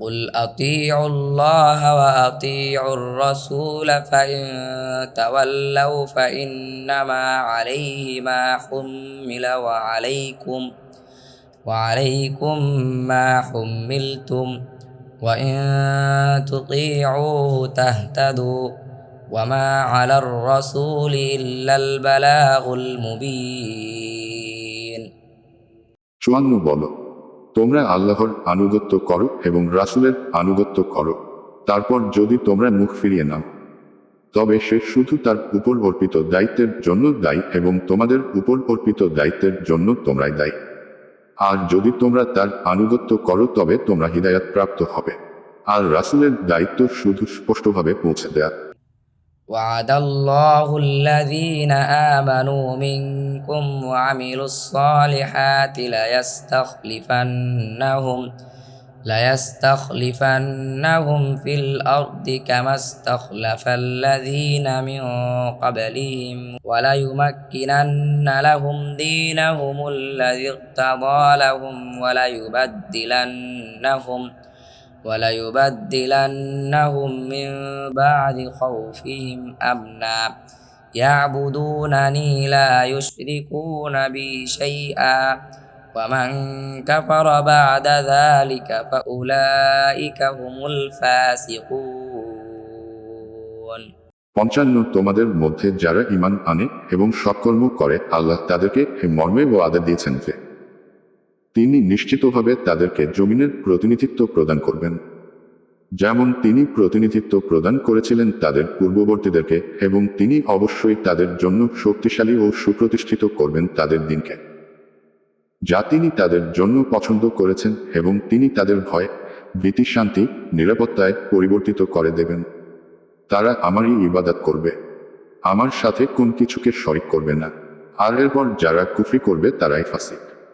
قل أطيعوا الله وأطيعوا الرسول فإن تولوا فإنما عليه ما حمل وعليكم وعليكم ما حملتم وإن تطيعوه تهتدوا وما على الرسول إلا البلاغ المبين شو তোমরা আল্লাহর আনুগত্য করো এবং রাসূলের আনুগত্য করো। তারপর যদি তোমরা মুখ ফিরিয়ে নাও, তবে সে শুধু তার উপর অর্পিত দায়িত্বের জন্য দায়ী এবং তোমাদের উপর অর্পিত দায়িত্বের জন্য তোমরাই দায়ী। আর যদি তোমরা তার আনুগত্য করো, তবে তোমরা হৃদায়াত প্রাপ্ত হবে। আর রাসূলের দায়িত্ব শুধু স্পষ্টভাবে পৌঁছে দেয়া। وعد الله الذين آمنوا منكم وعملوا الصالحات ليستخلفنهم ليستخلفنهم في الأرض كما استخلف الذين من قبلهم وليمكنن لهم دينهم الذي ارتضى لهم وليبدلنهم وليبدلنهم من بعد خوفهم امنا يعبدونني لا يشركون بي شيئا ومن كفر بعد ذلك فاولئك هم الفاسقون পঞ্চান্ন তোমাদের মধ্যে যারা ঈমান আনে এবং সৎকর্ম করে আল্লাহ তাদেরকে এ মর্মে ওয়াদা দিয়েছেন যে তিনি নিশ্চিতভাবে তাদেরকে জমিনের প্রতিনিধিত্ব প্রদান করবেন। যেমন তিনি প্রতিনিধিত্ব প্রদান করেছিলেন তাদের পূর্ববর্তীদেরকে এবং তিনি অবশ্যই তাদের জন্য শক্তিশালী ও সুপ্রতিষ্ঠিত করবেন তাদের দিনকে। যা তিনি তাদের জন্য পছন্দ করেছেন এবং তিনি তাদের ভয়, ভীতি, শান্তি, নিরাপত্তায় পরিবর্তিত করে দেবেন। তারা আমারই ইবাদত করবে। আমার সাথে কোন কিছুকে শরিক করবে না। আর এরপর যারা কুফরি করবে তারাই ফাসিক।